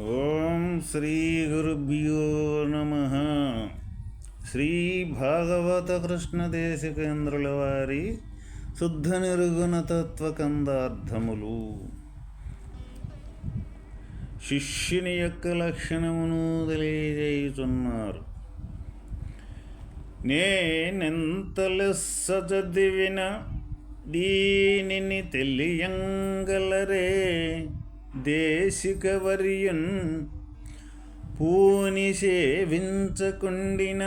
ఓం శ్రీ గురుభ్యో నమ. శ్రీ భాగవత కృష్ణదేశికేంద్రుల వారి శుద్ధ నిరుగుణ తత్వకందార్థములు శిష్యుని యొక్క లక్షణమును తెలియజేయుచున్నారు. నేనెంత లెస్స చదివిన దీనిని తెలియంగలరే? దేశికవర్యున్ పూని సేవించకుండిన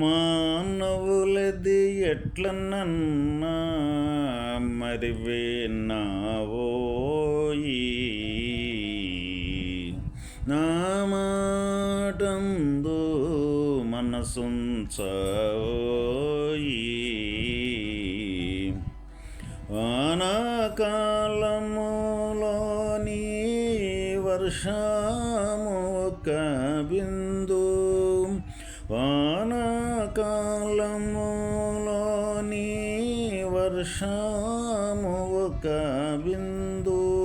మానవులది ఎట్లనన్నా మరి నావోయి నా మాటందు మనసుంచవో కాలములోని వర్షము ఒక బిందు. వానకాలములోని వర్షము ఒక బిందు.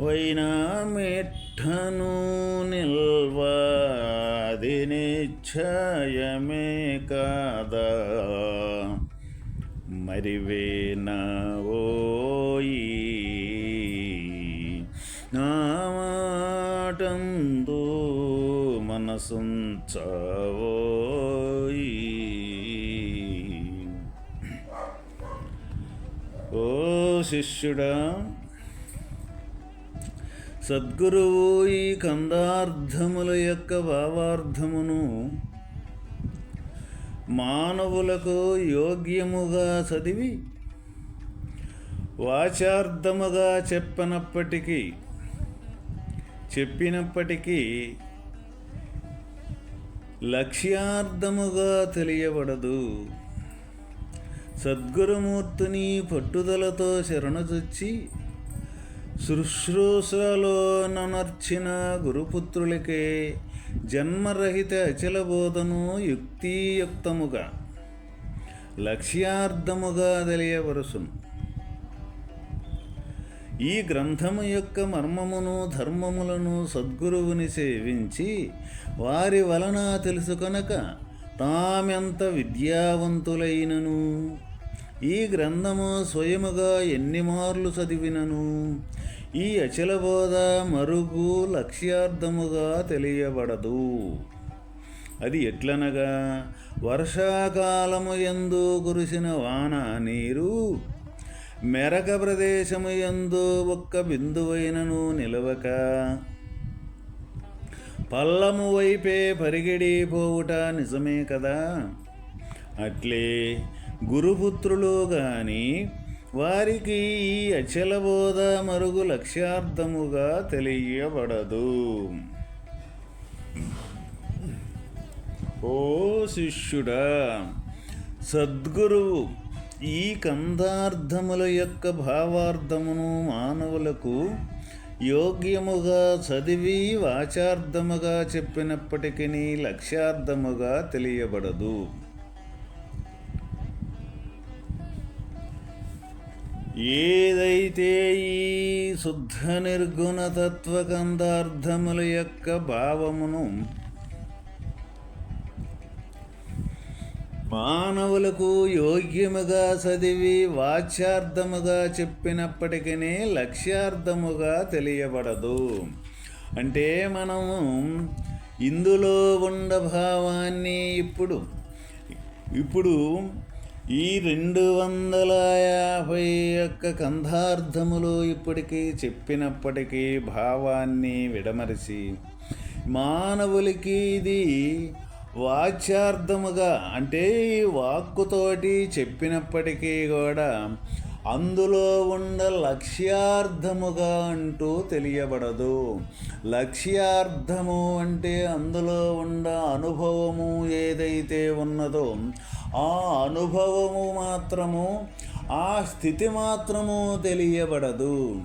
వైనా మిఠను నిల్వాది నిశ్చయమే కాదా. మరివేనా మనసుంచవోయి ఓ శిష్యుడా సద్గురువు ఈ కందార్థముల యొక్క భావార్థమును మానవులకు యోగ్యముగా చదివి వాచార్థముగా చెప్పనప్పటికీ చెప్పినప్పటికీ లక్ష్యార్థముగా తెలియబడదు. సద్గురుమూర్తిని పట్టుదలతో శరణుచొచ్చి శుశ్రూషలో ననర్చిన గురుపుత్రులకే జన్మరహిత అచల బోధను యుక్తియుక్తముగా లక్ష్యార్థముగా తెలియవరుసును ఈ గ్రంథము యొక్క మర్మమును ధర్మములను సద్గురువుని సేవించి వారి వలన తెలుసుకొనక తామెంత విద్యావంతులైనను. ఈ గ్రంథము స్వయముగా ఎన్ని మార్లు చదివినను? ఈ అచల బోధ మరుగు లక్ష్యార్థముగా తెలియబడదు. అది ఎట్లనగా? వర్షాకాలము ఎందు కురిసిన వాన నీరు మెరక ప్రదేశము ఎందు ఒక్క బిందువైనను నిలవక పల్లము వైపే పరిగెడిపోవుట నిజమే కదా? అట్లే గురుపుత్రులు గాని వారికి ఈ అచల బోధ మరుగు లక్ష్యార్థముగా తెలియబడదు. ఓ శిష్యుడా సద్గురువు ఈ కందార్థముల యొక్క భావార్థమును మానవులకు యోగ్యముగా చదివి వాచార్థముగా చెప్పినప్పటికీ లక్ష్యార్థముగా తెలియబడదు. ఏదైతే ఈ శుద్ధ నిర్గుణతత్వ కందార్థముల యొక్క భావమును మానవులకు యోగ్యముగా చదివి వాచ్యార్థముగా చెప్పినప్పటికీ లక్ష్యార్థముగా తెలియబడదు. అంటే మనము ఇందులో ఉండ భావాన్ని ఇప్పుడు ఇప్పుడు ఈ రెండు వందల యాభై యొక్క కంధార్థములు ఇప్పటికీ చెప్పినప్పటికీ భావాన్ని విడమరిచి మానవులకి ఇది వాచ్యార్థముగా అంటే ఈ వాక్కుతోటి చెప్పినప్పటికీ కూడా అందులో ఉండ లక్ష్యార్థముగా అంటూ తెలియబడదు. లక్ష్యార్థము అంటే అందులో ఉండ అనుభవము ఏదైతే ఉన్నదో ఆ అనుభవము మాత్రము ఆ స్థితి మాత్రము తెలియబడదు.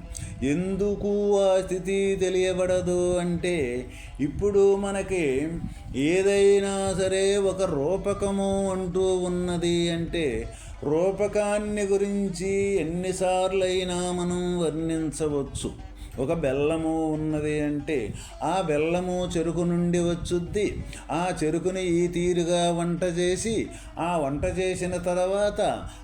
ఎందుకు ఆ స్థితి తెలియబడదు అంటే ఇప్పుడు మనకి ఏదైనా సరే ఒక రూపకము అంటూ ఉన్నది అంటే రూపకాన్ని గురించి ఎన్నిసార్లైనా మనం వర్ణించవచ్చు. ఒక బెల్లము ఉన్నది అంటే ఆ బెల్లము చెరుకు నుండి వచ్చుద్ది. ఆ చెరుకుని ఈ తీరుగా వంట చేసి ఆ వంట చేసిన తర్వాత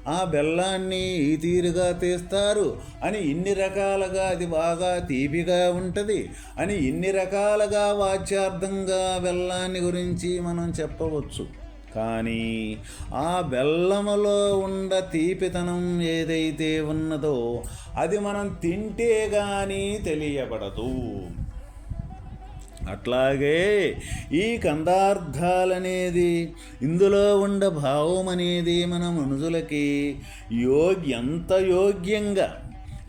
ఆ బెల్లాన్ని ఈ తీరుగా తీస్తారు అని ఇన్ని రకాలుగా అది బాగా తీపిగా ఉంటుంది. అని ఇన్ని రకాలుగా వాచ్యార్థంగా బెల్లాన్ని గురించి మనం చెప్పవచ్చు. కానీ ఆ బెల్లములో ఉండ తీపితనం ఏదైతే ఉన్నదో అది మనం తింటే కానీ తెలియబడదు. అట్లాగే ఈ కందార్థాలనేది ఇందులో ఉండ భావం అనేది మన మనుషులకి యోగ్ ఎంత యోగ్యంగా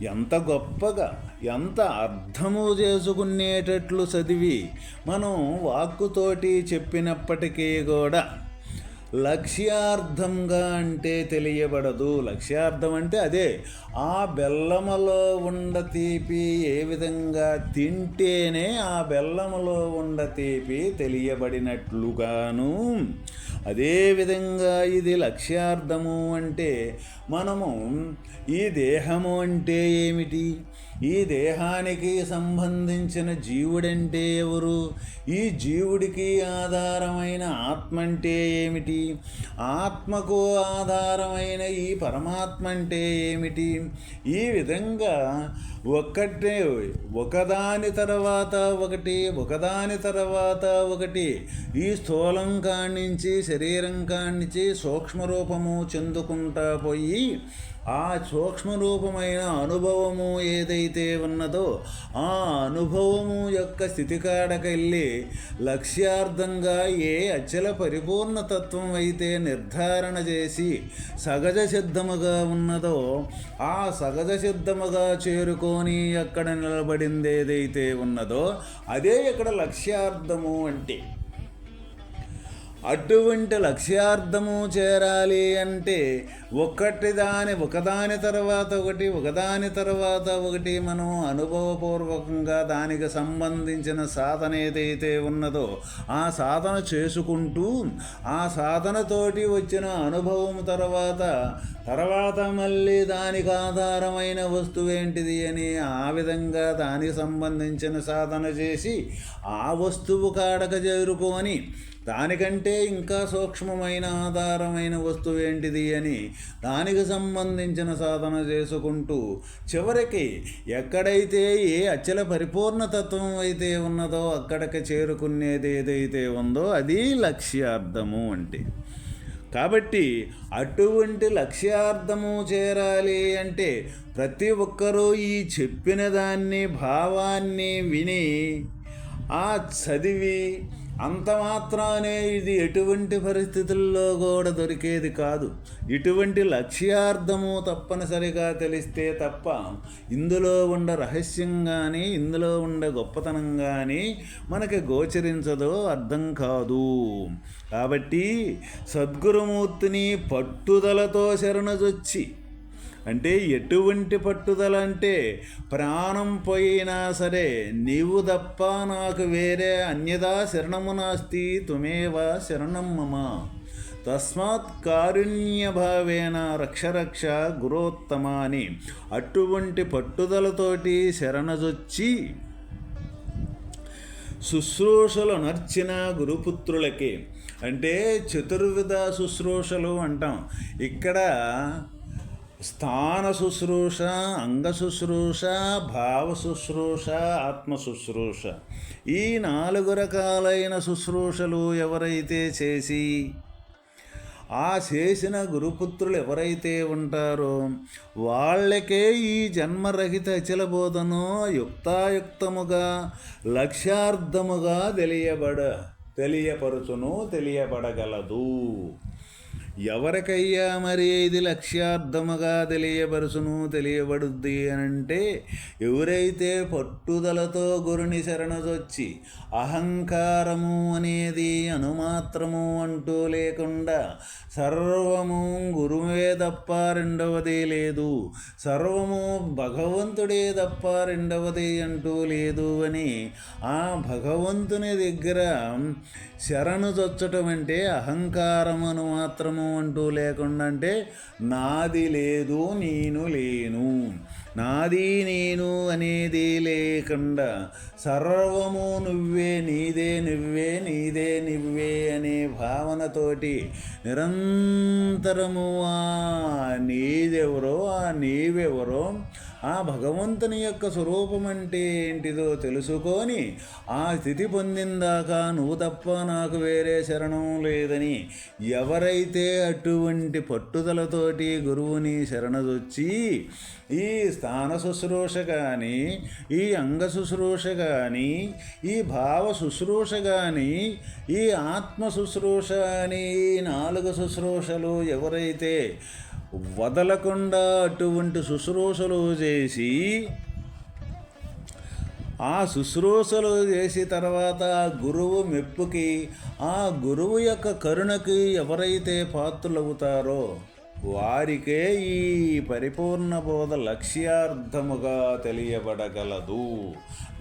ఎంత గొప్పగా ఎంత అర్థము చేసుకునేటట్లు చదివి మనం వాక్కుతోటి చెప్పినప్పటికీ కూడా లక్ష్యార్థంగా అంటే తెలియబడదు. లక్ష్యార్థం అంటే అదే ఆ బెల్లములో ఉండ తీపి ఏ విధంగా తింటేనే ఆ బెల్లములో ఉండ తీపి తెలియబడినట్లుగాను. అదేవిధంగా ఇది లక్ష్యార్థము అంటే మనము ఈ దేహము అంటే ఏమిటి? ఈ దేహానికి సంబంధించిన జీవుడంటే ఎవరు? ఈ జీవుడికి ఆధారమైన ఆత్మ అంటే ఏమిటి? ఆత్మకు ఆధారమైన ఈ పరమాత్మ అంటే ఏమిటి? ఈ విధంగా ఒక్కటే ఒకదాని తర్వాత ఒకటి ఒకదాని తర్వాత ఒకటి ఈ స్థూలం కాణించి శరీరం కాణించి సూక్ష్మరూపము చెందుకుంటా పోయి ఆ సూక్ష్మరూపమైన అనుభవము ఏదైతే ఉన్నదో ఆ అనుభవము యొక్క స్థితికాడకెళ్ళి లక్ష్యార్థంగా ఏ అచల పరిపూర్ణతత్వం అయితే నిర్ధారణ చేసి సహజ సిద్ధముగా ఉన్నదో ఆ సహజ సిద్ధముగా చేరుకొని అక్కడ నిలబడింది ఏదైతే ఉన్నదో అదే ఇక్కడ లక్ష్యార్థము అంటే. అటువంటి లక్ష్యార్థము చేరాలి అంటే ఒకటి దాని ఒకదాని తర్వాత ఒకటి ఒకదాని తర్వాత ఒకటి మనం అనుభవపూర్వకంగా దానికి సంబంధించిన సాధన ఏదైతే ఉన్నదో ఆ సాధన చేసుకుంటూ ఆ సాధనతోటి వచ్చిన అనుభవం తర్వాత తర్వాత మళ్ళీ దానికి ఆధారమైన వస్తువు ఏంటిది అని ఆ విధంగా దానికి సంబంధించిన సాధన చేసి ఆ వస్తువు కాడక చేరుకొని దానికంటే ఇంకా సూక్ష్మమైన ఆధారమైన వస్తువు ఏంటిది అని దానికి సంబంధించిన సాధన చేసుకుంటూ చివరికి ఎక్కడైతే ఏ అచల పరిపూర్ణతత్వం అయితే ఉన్నదో అక్కడికి చేరుకునేది ఏదైతే ఉందో అది లక్ష్యార్థము అంటే. కాబట్టి అటువంటి లక్ష్యార్థము చేరాలి అంటే ప్రతి ఒక్కరూ ఈ చెప్పిన దాన్ని భావాన్ని విని ఆ చదివి అంత మాత్రానే ఇది ఎటువంటి పరిస్థితుల్లో కూడా దొరికేది కాదు. ఇటువంటి లక్ష్యార్థము తప్పనిసరిగా తెలిస్తే తప్ప ఇందులో ఉండ రహస్యం కానీ ఇందులో ఉండే గొప్పతనం కానీ మనకి గోచరించదో అర్థం కాదు. కాబట్టి సద్గురుమూర్తిని పట్టుదలతో శరణజొచ్చి అంటే ఎటువంటి పట్టుదల అంటే ప్రాణం పోయినా సరే నీవు తప్ప నాకు వేరే అన్యదా శరణము నాస్తి తుమేవ శరణం మమ. తస్మాత్ కారుణ్యభావేన రక్షరక్ష గురోత్తమ అని అటువంటి పట్టుదలతోటి శరణజొచ్చి శుశ్రూషలు నర్చిన గురుపుత్రులకి. అంటే చతుర్విధ శుశ్రూషలు అంటాం. ఇక్కడ స్థాన శుశ్రూష అంగ శుశ్రూష భావ శుశ్రూష ఆత్మ శుశ్రూష. ఈ నాలుగు రకాలైన శుశ్రూషలు ఎవరైతే చేసి ఆ చేసిన గురుపుత్రులు ఎవరైతే ఉంటారో వాళ్ళకే ఈ జన్మరహిత అచలబోధను యుక్తాయుక్తముగా లక్ష్యార్థముగా తెలియబడ తెలియపరుచును తెలియబడగలదు. ఎవరికయ్యా మరి ఇది లక్ష్యార్థముగా తెలియబరుసును తెలియబడుద్ది అనంటే ఎవరైతే పట్టుదలతో గురుని శరణొచ్చి అహంకారము అనేది అనుమాత్రము అంటూ లేకుండా సర్వము గురువే తప్ప రెండవదే లేదు సర్వము భగవంతుడే తప్ప రెండవది అంటూ లేదు అని ఆ భగవంతుని దగ్గర శరణు చొచ్చటం అంటే అహంకారమును మాత్రము అంటూ లేకుండా అంటే నాది లేదు నేను లేను. నాది నేను అనేది లేకుండా సర్వము నువ్వే నీదే నువ్వే నీదే నువ్వే అనే భావనతోటి నిరంతరము ఆ నీదెవరో ఆ నీవెవరో ఆ భగవంతుని యొక్క స్వరూపం అంటే ఏంటిదో తెలుసుకొని ఆ స్థితి పొందిందాక నువ్వు తప్ప నాకు వేరే శరణం లేదని ఎవరైతే అటువంటి పట్టుదలతోటి గురువుని శరణదొచ్చి ఈ స్థాన శుశ్రూష కానీ ఈ అంగ శుశ్రూష కానీ ఈ భావ శుశ్రూష కానీ ఈ ఆత్మ శుశ్రూష అని ఈ నాలుగు శుశ్రూషలు ఎవరైతే వదలకుండా అటువంటి శుశ్రూషలు చేసి ఆ శుశ్రూషలు చేసి తర్వాత ఆ గురువు మెప్పుకి ఆ గురువు యొక్క కరుణకి ఎవరైతే పాత్రులవుతారో వారికే ఈ పరిపూర్ణ బోధ లక్ష్యార్థముగా తెలియబడగలదు.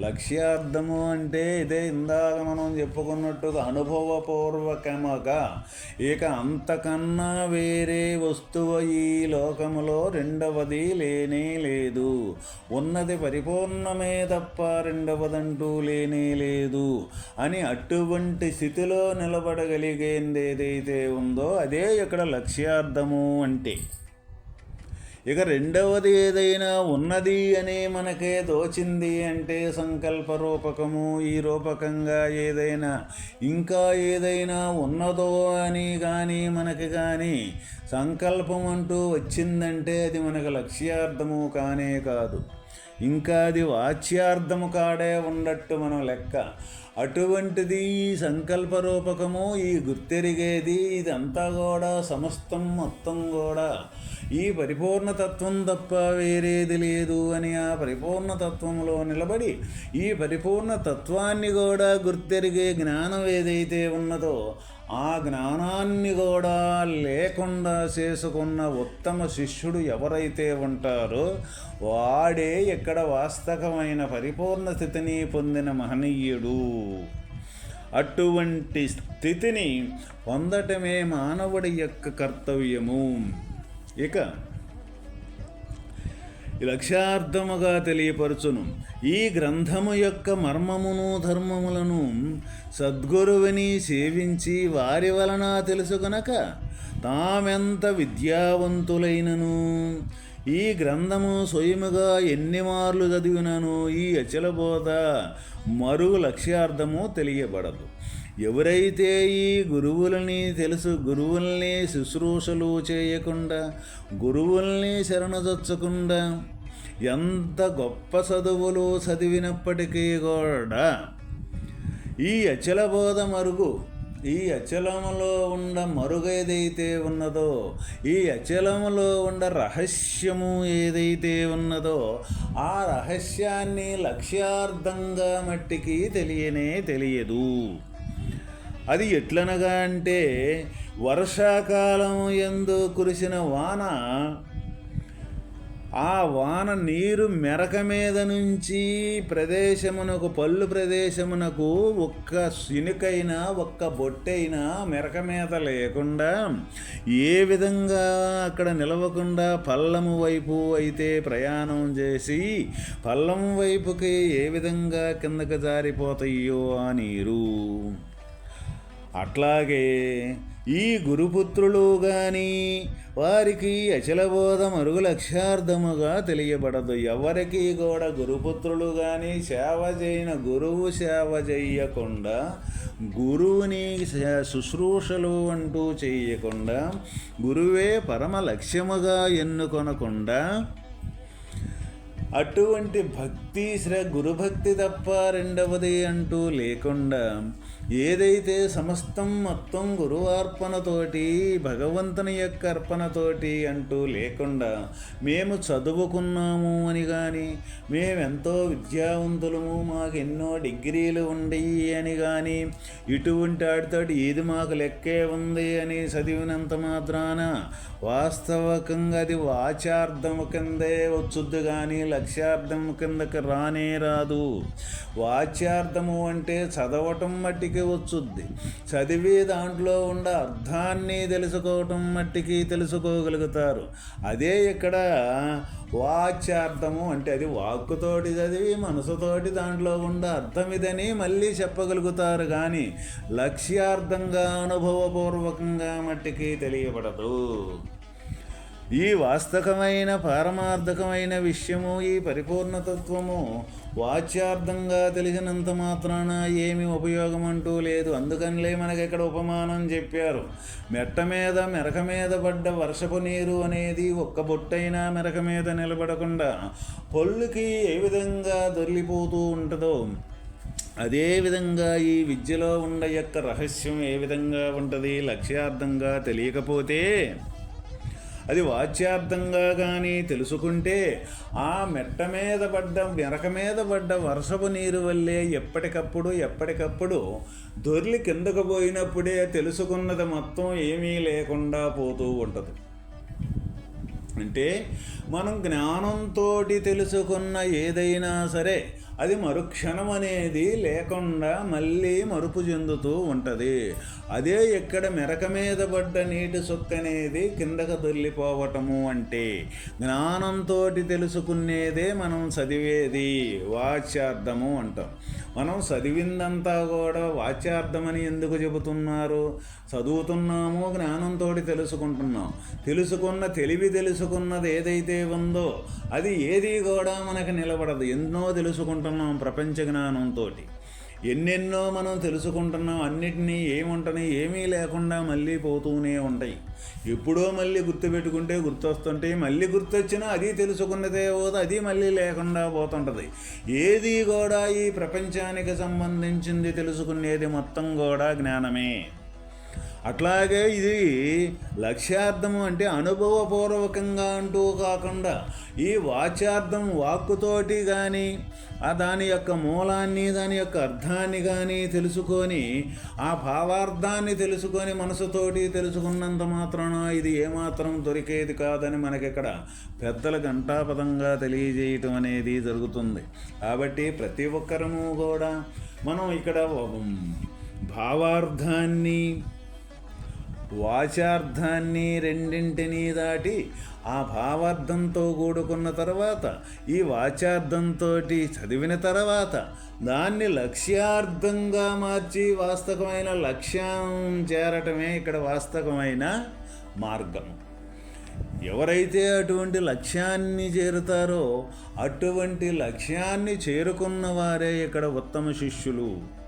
లక్ష్యార్థము అంటే ఇదే ఇందాక మనం చెప్పుకున్నట్టుగా అనుభవపూర్వకముగా. ఇక అంతకన్నా వేరే వస్తువు ఈ లోకములో రెండవది లేనే లేదు. ఉన్నది పరిపూర్ణమే తప్ప రెండవదంటూ లేనే లేదు. అని అటువంటి స్థితిలో నిలబడగలిగేది ఏదైతే ఉందో అదే ఇక్కడ లక్ష్యార్థము అంటే. ఇక రెండవది ఏదైనా ఉన్నది అని మనకే తోచింది అంటే సంకల్ప రూపకము ఈ రూపకంగా ఏదైనా ఇంకా ఏదైనా ఉన్నదో అని కానీ మనకి కానీ సంకల్పం అంటూ వచ్చిందంటే అది మనకు లక్ష్యార్థము కానే కాదు. ఇంకా అది వాచ్యార్థము కాడే ఉన్నట్టు మనం లెక్క అటువంటిది ఈ సంకల్ప రూపకము ఈ గుర్తెరిగేది ఇదంతా కూడా సమస్తం మొత్తం కూడా ఈ పరిపూర్ణతత్వం తప్ప వేరేది లేదు అని ఆ పరిపూర్ణతత్వంలో నిలబడి ఈ పరిపూర్ణ తత్వాన్ని కూడా గుర్తెరిగే జ్ఞానం ఏదైతే ఉన్నదో ఆ జ్ఞానాన్ని కూడా లేకుండా చేసుకున్న ఉత్తమ శిష్యుడు ఎవరైతే ఉంటారో వాడే ఇక్కడ వాస్తవమైన పరిపూర్ణ స్థితిని పొందిన మహనీయుడు. అటువంటి స్థితిని పొందటమే మానవుడి యొక్క కర్తవ్యము. ఇక లక్ష్యార్థముగా తెలియపరచును. ఈ గ్రంథము యొక్క మర్మమును ధర్మములను సద్గురువుని సేవించి వారి వలన తెలుసుకొనక తామెంత విద్యావంతులైనను. ఈ గ్రంథము స్వయముగా ఎన్ని మార్లు చదివినను ఈ అచలబోధ మరుగు లక్ష్యార్థము తెలియబడదు. ఎవరైతే ఈ గురువులని తెలుసు గురువుల్ని శుశ్రూషలు చేయకుండా గురువుల్ని శరణదొచ్చకుండా ఎంత గొప్ప చదువులు చదివినప్పటికీ కూడా ఈ అచల బోధ మరుగు ఈ అచలములో ఉండ మరుగు ఏదైతే ఉన్నదో ఈ అచలములో ఉండ రహస్యము ఏదైతే ఉన్నదో ఆ రహస్యాన్ని లక్ష్యార్థంగా మట్టికి తెలియనే తెలియదు. అది ఎట్లనగా అంటే వర్షాకాలం ఎందు కురిసిన వాన ఆ వాన నీరు మెరక మీద నుంచి ప్రదేశమునకు పళ్ళు ప్రదేశమునకు ఒక్క సినుకైనా ఒక్క బొట్టైనా మెరక మీద లేకుండా ఏ విధంగా అక్కడ నిలవకుండా పల్లము వైపు అయితే ప్రయాణం చేసి పల్లం వైపుకి ఏ విధంగా కిందకు జారిపోతాయో ఆ నీరు. అట్లాగే ఈ గురుపుత్రులు గాని వారికి అచలబోధ మరుగు లక్ష్యార్థముగా తెలియబడదు. ఎవరికి కూడా గురుపుత్రులు కానీ సేవ చేయన గురువు సేవ చేయకుండా గురువుని శుశ్రూషలు అంటూ చేయకుండా గురువే పరమ లక్ష్యముగా ఎన్నుకొనకుండా అటువంటి భక్తి శ్ర గురుభక్తి తప్ప రెండవది అంటూ లేకుండా ఏదైతే సమస్తం మొత్తం గురువార్పణతోటి భగవంతుని యొక్క అర్పణతోటి అంటూ లేకుండా మేము చదువుకున్నాము అని కానీ మేమెంతో విద్యావంతులము మాకు ఎన్నో డిగ్రీలు ఉండయి అని కానీ ఇటువంటి వాటితోటి ఏది మాకు లెక్కే ఉంది అని చదివినంత మాత్రాన వాస్తవకంగా అది వాచార్థము కిందే వచ్చుద్దు కానీ లక్ష్యార్థం కిందకి రానే రాదు. వాచ్యార్థము అంటే చదవటం మట్టికి వచ్చుద్ది. చదివి దాంట్లో ఉండ అర్థాన్ని తెలుసుకోవటం మట్టికి తెలుసుకోగలుగుతారు. అదే ఇక్కడ వాచ్యార్థము అంటే అది వాక్కుతోటి చదివి మనసుతోటి దాంట్లో ఉండ అర్థం ఇదని మళ్ళీ చెప్పగలుగుతారు కానీ లక్ష్యార్థంగా అనుభవపూర్వకంగా మట్టికి తెలియబడదు. ఈ వాస్తవమైన పారమార్థకమైన విషయము ఈ పరిపూర్ణతత్వము వాచ్యార్థంగా తెలిసినంత మాత్రాన ఏమి ఉపయోగం అంటూ లేదు. అందుకనిలే మనకి ఇక్కడ ఉపమానం చెప్పారు. మెట్ట మీద మెరక మీద పడ్డ వర్షపు నీరు అనేది ఒక్క బొట్టైనా మెరక మీద నిలబడకుండా పొల్లుకి ఏ విధంగా దొర్లిపోతూ ఉంటుందో అదేవిధంగా ఈ విద్యలో ఉండ యొక్క రహస్యం ఏ విధంగా ఉంటుంది లక్ష్యార్థంగా తెలియకపోతే అది వాచ్యార్థంగా కానీ తెలుసుకుంటే ఆ మెట్ట మీద పడ్డ మెరక మీద పడ్డ వర్షపు నీరు వల్లే ఎప్పటికప్పుడు ఎప్పటికప్పుడు దొర్లి కిందకు పోయినప్పుడే తెలుసుకున్నది మొత్తం ఏమీ లేకుండా పోతూ ఉంటుంది. అంటే మనం జ్ఞానంతో తెలుసుకున్న ఏదైనా సరే అది మరుక్షణం అనేది లేకుండా మళ్ళీ మరుపు చెందుతూ ఉంటుంది. అదే ఇక్కడ మెరక మీద పడ్డ నీటి సుక్క అనేది కిందకు దొల్లిపోవటము అంటే జ్ఞానంతో తెలుసుకునేదే మనం చదివేది. వాచ్యార్థము అంటాం. మనం చదివిందంతా కూడా వాచ్యార్థమని ఎందుకు చెబుతున్నారు? చదువుతున్నాము జ్ఞానంతో తెలుసుకుంటున్నాం. తెలుసుకున్న తెలివి తెలుసుకున్నది ఏదైతే ఉందో అది ఏది కూడా మనకు నిలబడదు. ఎన్నో తెలుసుకుంటున్నాం ప్రపంచ జ్ఞానంతో ఎన్నెన్నో మనం తెలుసుకుంటున్నాం అన్నిటినీ ఏముంటని ఏమీ లేకుండా మళ్ళీ పోతూనే ఉంటాయి. ఎప్పుడో మళ్ళీ గుర్తుపెట్టుకుంటే గుర్తొస్తుంటే మళ్ళీ గుర్తొచ్చినా అది తెలుసుకున్నదే పోదు అది మళ్ళీ లేకుండా పోతుంటుంది. ఏది కూడా ఈ ప్రపంచానికి సంబంధించింది తెలుసుకునేది మొత్తం కూడా జ్ఞానమే. అట్లాగే ఇది లక్ష్యార్థము అంటే అనుభవపూర్వకంగా అంటూ కాకుండా ఈ వాచ్యార్థం వాక్కుతోటి కానీ ఆ దాని యొక్క మూలాన్ని దాని యొక్క అర్థాన్ని కానీ తెలుసుకొని ఆ భావార్థాన్ని తెలుసుకొని మనసుతోటి తెలుసుకున్నంత మాత్రాన ఇది ఏమాత్రం దొరికేది కాదని మనకిక్కడ పెద్దల ఘంటాపదంగా తెలియజేయటం అనేది జరుగుతుంది. కాబట్టి ప్రతి ఒక్కరము కూడా మనం ఇక్కడ భావార్థాన్ని వాచార్థాన్ని రెండింటినీ దాటి ఆ భావార్థంతో కూడుకున్న తర్వాత ఈ వాచార్థంతో చదివిన తర్వాత దాన్ని లక్ష్యార్థంగా మార్చి వాస్తవమైన లక్ష్యం చేరటమే ఇక్కడ వాస్తవమైన మార్గం. ఎవరైతే అటువంటి లక్ష్యాన్ని చేరుతారో అటువంటి లక్ష్యాన్ని చేరుకున్న వారే ఇక్కడ ఉత్తమ శిష్యులు.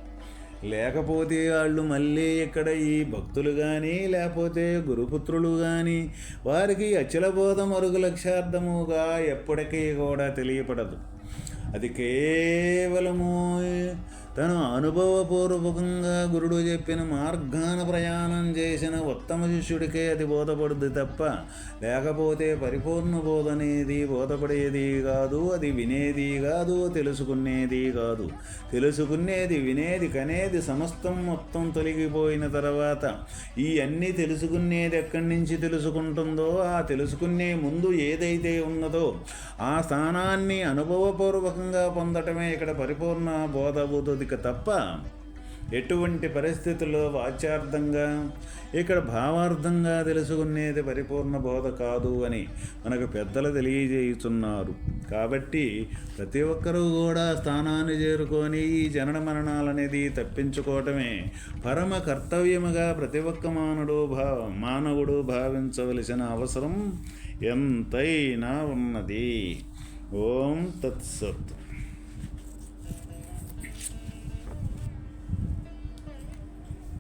లేకపోతే వాళ్ళు మళ్ళీ ఇక్కడ ఈ భక్తులు కానీ లేకపోతే గురుపుత్రులు కానీ వారికి అచలబోధ మరుగు లక్ష్యార్థముగా ఎప్పటికీ కూడా తెలియపడదు. అది కేవలము తను అనుభవపూర్వకంగా గురుడు చెప్పిన మార్గాన ప్రయాణం చేసిన ఉత్తమ శిష్యుడికే అది బోధపడుద్ది తప్ప లేకపోతే పరిపూర్ణ బోధ అనేది బోధపడేది కాదు అది వినేది కాదు తెలుసుకునేది కాదు. తెలుసుకునేది వినేది కనేది సమస్తం మొత్తం తొలగిపోయిన తర్వాత ఈ అన్నీ తెలుసుకునేది ఎక్కడి నుంచి తెలుసుకుంటుందో ఆ తెలుసుకునే ముందు ఏదైతే ఉన్నదో ఆ స్థానాన్ని అనుభవపూర్వకంగా పొందటమే ఇక్కడ పరిపూర్ణ బోధబోధుది ఇక తప్ప ఎటువంటి పరిస్థితుల్లో వాచ్యార్థంగా ఇక్కడ భావార్థంగా తెలుసుకునేది పరిపూర్ణ బోధ కాదు అని మనకు పెద్దలు తెలియజేయుచున్నారు. కాబట్టి ప్రతి ఒక్కరూ కూడా స్థానాన్ని చేరుకొని ఈ జనన మరణాలనేది తప్పించుకోవటమే పరమ కర్తవ్యముగా ప్రతి ఒక్క మానవుడు భా మానవుడు భావించవలసిన అవసరం ఎంతైనా ఉన్నది. ఓం తత్సత్.